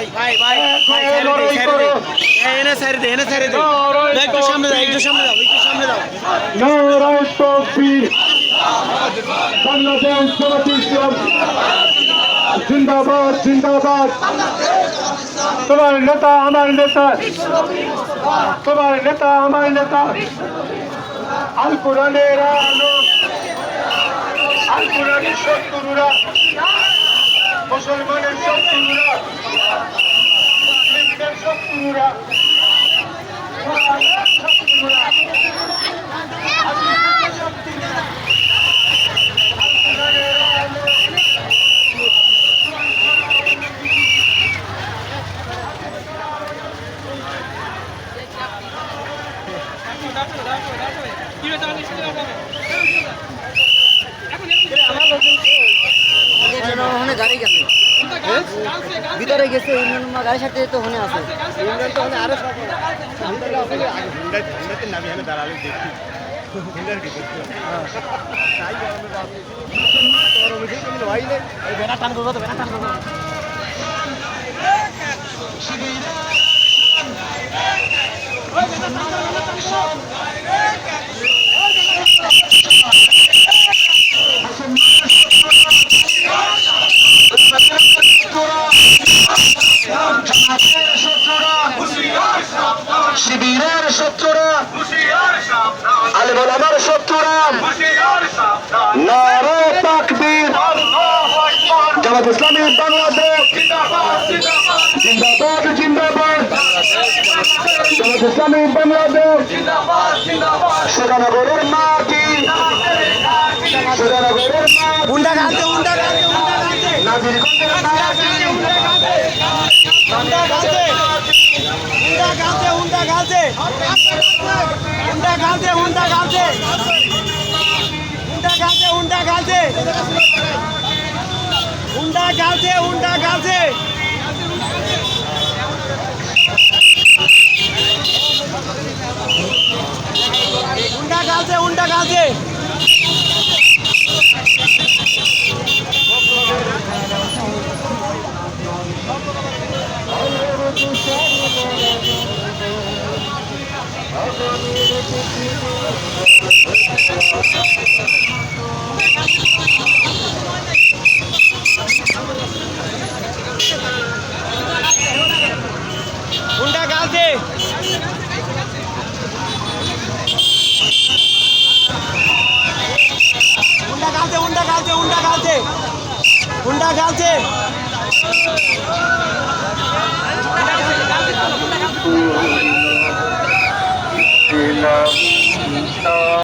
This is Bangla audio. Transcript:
ভাই ভাই ভাই ভাই ছেড়ে দে ছেড়ে দে। এনে ছেড়ে দে এনে একটু সামনে দাও একটু সামনে দাও একটু সামনে দাও। নারায় তকবীর বাংলাদেশ জামাতে ইসলাম জিন্দাবাদ জিন্দাবাদ। তোমার নেতা আমার নেতা। তোমার নেতা আমার নেতা। আল কোরআনের আলো। আল কোরআনের শত্রুরা। মুসলমানের শত্রুরা মুসলিমদের শত্রুরা That's it, that's it, that's it. You don't need to do that. গাড়ি গেছে। ভিতরে গেছে ইমরান গাড়ির সাথে তো হনে আছে। ইমরান তো হনে আরও হুন্ডাতে নামি আমি দাঁড়ালে দেখি। হুন্ডার ভিতরে হ্যাঁ। তাই আমি টান করব তো বেনা টান করব। শিবিরের শত্রুরা। আলে বল আমার শত্রুরা। নারে তাকবীর জামাত ইসলামী বাংলাদেশ। জিন্দাবাদ জিন্দাবাদ। জামাত ইসলামী বাংলাদেশ। সুরানগরের মাটি। সুরানগরের উন্ডা গালতে উন্ডা গালতে নাজিরগঞ্জের মাটি। উন্ডা গালতে উন্ডা গালছে উন্ডা গালছে উন্ডা গালছে উন্ডা গালছে আছে উন্ডা গালছে উন্ডা গালছে উন্ডা গালছে উন্ডা গালছে। উন্ডা গালছে।